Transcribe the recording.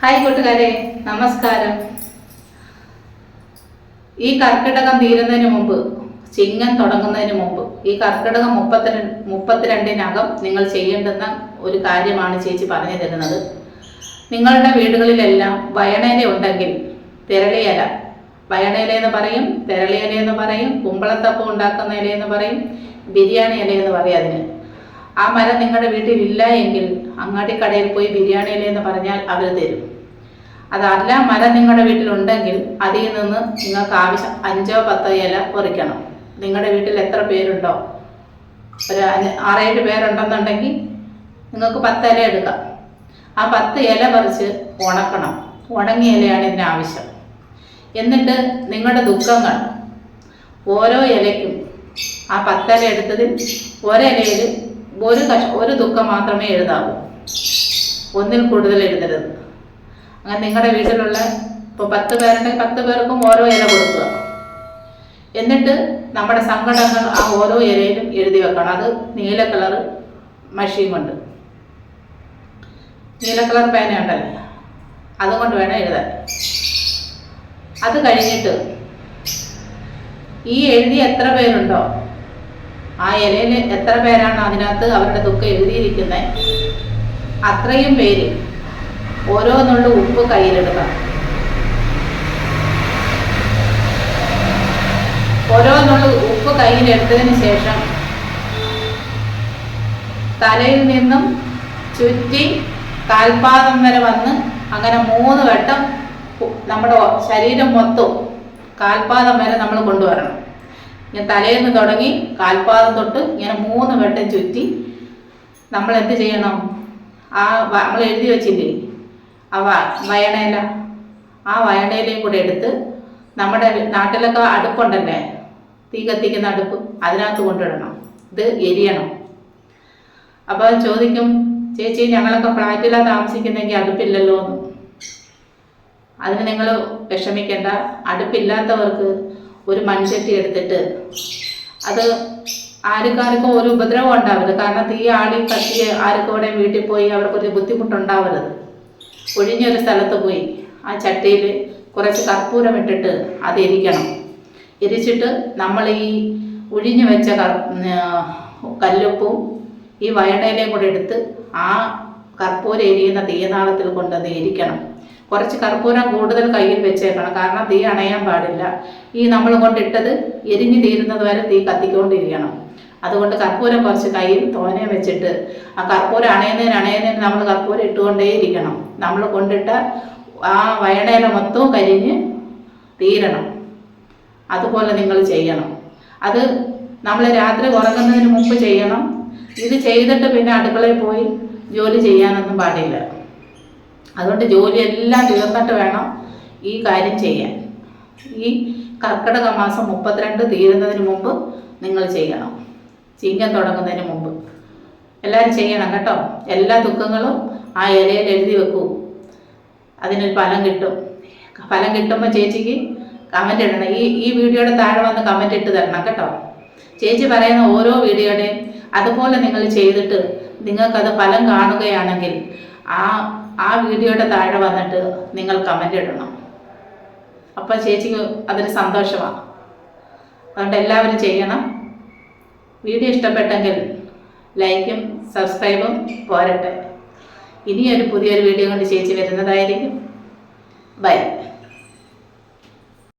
Hi കൂട്ടുകാരെ നമസ്കാരം. ഈ കർക്കിടകം തീരുന്നതിന് മുമ്പ് ചിങ്ങം തുടങ്ങുന്നതിന് മുമ്പ് ഈ കർക്കിടകം മുപ്പത്തി മുപ്പത്തിരണ്ടിനകം നിങ്ങൾ ചെയ്യേണ്ടുന്ന ഒരു കാര്യമാണ് ചേച്ചി പറഞ്ഞു തരുന്നത്. നിങ്ങളുടെ വീടുകളിലെല്ലാം വയണേല ഉണ്ടെങ്കിൽ തിരളിയില. വയണയില എന്ന് പറയും തിരളിയില എന്ന് പറയും കുമ്പളത്തപ്പം ഉണ്ടാക്കുന്ന ഇല എന്ന് പറയും ബിരിയാണി ഇല എന്ന് പറയും അതിന്. ആ മരം നിങ്ങളുടെ വീട്ടിലില്ല എങ്കിൽ അങ്ങാടി കടയിൽ പോയി ബിരിയാണി ഇല്ല എന്ന് പറഞ്ഞാൽ അവർ തരും. അതല്ല മരം നിങ്ങളുടെ വീട്ടിലുണ്ടെങ്കിൽ അതിൽ നിന്ന് നിങ്ങൾക്ക് ആവശ്യം അഞ്ചോ പത്തോ ഇല പൊറിക്കണം. നിങ്ങളുടെ വീട്ടിൽ എത്ര പേരുണ്ടോ? ഒരു ആറേഴ് പേരുണ്ടെന്നുണ്ടെങ്കിൽ നിങ്ങൾക്ക് പത്ത് ഇല എടുക്കാം. ആ പത്ത് ഇല പറിച്ച് ഉണക്കണം. ഉണങ്ങിയ ഇലയാണ് ഇതിന് ആവശ്യം. എന്നിട്ട് നിങ്ങളുടെ ദുഃഖങ്ങൾ. ഓരോ ഇലയ്ക്കും ആ പത്തല എടുത്തതിൽ ഒരിലയിൽ ഒരു കഷ ഒരു ദുഃഖം മാത്രമേ എഴുതാവൂ. ഒന്നിൽ കൂടുതൽ എഴുതരുത്. അങ്ങനെ നിങ്ങളുടെ വീട്ടിലുള്ള ഇപ്പോൾ പത്ത് പേരുണ്ടെങ്കിൽ പത്ത് പേർക്കും ഓരോ ഇല കൊടുക്കുക. എന്നിട്ട് നമ്മുടെ സങ്കടങ്ങൾ ആ ഓരോ ഇലയിലും എഴുതി വെക്കണം. അത് നീല കളർ മഷീൻ കൊണ്ട്. നീല കളർ പേന ഉണ്ടല്ലോ? അതുകൊണ്ട് വേണം എഴുതാൻ. അത് കഴിഞ്ഞിട്ട് ഈ എഴുതി എത്ര പേരുണ്ടോ? ആ ഇലയിൽ എത്ര പേരാണ് അതിനകത്ത് അവരുടെ ദുഃഖം എഴുതിയിരിക്കുന്നത് അത്രയും പേര് ഓരോന്നുള്ള ഉപ്പ് കയ്യിലെടുക്കുക ഓരോന്നുള്ള ഉപ്പ് കയ്യിലെടുത്തതിന് ശേഷം തലയിൽ നിന്നും ചുറ്റി കാൽപാദം വരെ വന്ന് അങ്ങനെ മൂന്ന് വട്ടം നമ്മുടെ ശരീരം മൊത്തം കാൽപാദം വരെ നമ്മൾ കൊണ്ടുവരണം. തലയിൽ നിന്ന് തുടങ്ങി കാൽപാദം തൊട്ട് ഇങ്ങനെ മൂന്ന് വട്ടം ചുറ്റി നമ്മൾ എന്ത് ചെയ്യണം? ആ നമ്മൾ എഴുതി വെച്ചില്ലേ? ആ വയണയില ആ വയണയിലയും കൂടെ എടുത്ത് നമ്മുടെ നാട്ടിലൊക്കെ അടുപ്പുണ്ടല്ലേ? തീ കത്തിക്കുന്ന അടുപ്പ്. അതിനകത്ത് കൊണ്ടിടണം ഇത് എരിയണം. അപ്പോൾ ചോദിക്കും ചേച്ചി ഞങ്ങളൊക്കെ ഫ്ലാറ്റിലാണ് താമസിക്കുന്നെങ്കിൽ അടുപ്പില്ലല്ലോ എന്ന് അതിന് നിങ്ങൾ വിഷമിക്കേണ്ട. അടുപ്പില്ലാത്തവർക്ക് ഒരു മൺചട്ടി എടുത്തിട്ട് അത് ആർക്കാർക്കും ഒരു ഉപദ്രവം ഉണ്ടാവരുത്. കാരണം തീ ആളി കത്തി ആർക്കും ഇവിടെ വീട്ടിൽ പോയി അവർക്കൊരു ബുദ്ധിമുട്ടുണ്ടാവരുത്. ഒഴിഞ്ഞൊരു സ്ഥലത്ത് പോയി ആ ചട്ടിയിൽ കുറച്ച് കർപ്പൂരം ഇട്ടിട്ട് അത് എരിക്കണം. എരിച്ചിട്ട് നമ്മൾ ഈ ഒഴിഞ്ഞു വെച്ച കല്ലുപ്പും ഈ വയണയിലയും കൂടെ എടുത്ത് ആ കർപ്പൂരം എരിയുന്ന തീയനാളത്തിൽ കൊണ്ടത് എരിക്കണം. കുറച്ച് കർപ്പൂരം കൂടുതൽ കയ്യിൽ വെച്ചേക്കണം. കാരണം തീ അണയാൻ പാടില്ല. ഈ നമ്മൾ കൊണ്ടിട്ടത് എരിഞ്ഞു തീരുന്നത് വരെ തീ കത്തിക്കൊണ്ടിരിക്കണം. അതുകൊണ്ട് കർപ്പൂരം കുറച്ച് കയ്യിൽ തോനെ വെച്ചിട്ട് ആ കർപ്പൂരം അണയുന്നതിന് അണയുന്നതിന് നമ്മൾ കർപ്പൂരം ഇട്ടുകൊണ്ടേയിരിക്കണം. നമ്മൾ കൊണ്ടിട്ട ആ വയണയില മൊത്തവും കരിഞ്ഞ് തീരണം. അതുപോലെ നിങ്ങൾ ചെയ്യണം. അത് നമ്മൾ രാത്രി ഉറങ്ങുന്നതിന് മുമ്പ് ചെയ്യണം. ഇത് ചെയ്തിട്ട് പിന്നെ അടുക്കളയിൽ പോയി ജോലി ചെയ്യാനൊന്നും പാടില്ല. അതുകൊണ്ട് ജോലി എല്ലാം തീർന്നിട്ട് വേണം ഈ കാര്യം ചെയ്യാൻ. ഈ കർക്കിടക മാസം മുപ്പത്തിരണ്ട് തീരുന്നതിന് മുമ്പ് നിങ്ങൾ ചെയ്യണം. ചിങ്ങം തുടങ്ങുന്നതിന് മുമ്പ്. എല്ലാവരും ചെയ്യണം കേട്ടോ. എല്ലാ ദുഃഖങ്ങളും ആ ഇലയിൽ എഴുതി വെക്കൂ. അതിനൊരു ഫലം കിട്ടും. ഫലം കിട്ടുമ്പോൾ ചേച്ചിക്ക് കമന്റ് ഇടണം. ഈ ഈ വീഡിയോയുടെ താഴെ വന്ന് കമന്റ് ഇട്ട് തരണം കേട്ടോ. ചേച്ചി പറയുന്ന ഓരോ വീഡിയോയുടെയും അതുപോലെ നിങ്ങൾ ചെയ്തിട്ട് നിങ്ങൾക്കത് ഫലം കാണുകയാണെങ്കിൽ ആ ആ വീഡിയോയുടെ താഴെ വന്നിട്ട് നിങ്ങൾ കമന്റ് ഇടണം. അപ്പോൾ ചേച്ചിക്ക് അതൊരു സന്തോഷമാണ് അതുകൊണ്ട് എല്ലാവരും ചെയ്യണം. വീഡിയോ ഇഷ്ടപ്പെട്ടെങ്കിൽ ലൈക്കും സബ്സ്ക്രൈബും പോരട്ടെ. ഇനിയൊരു പുതിയൊരു വീഡിയോ കൊണ്ട് ചേച്ചി വരുന്നതായിരിക്കും. ബൈ.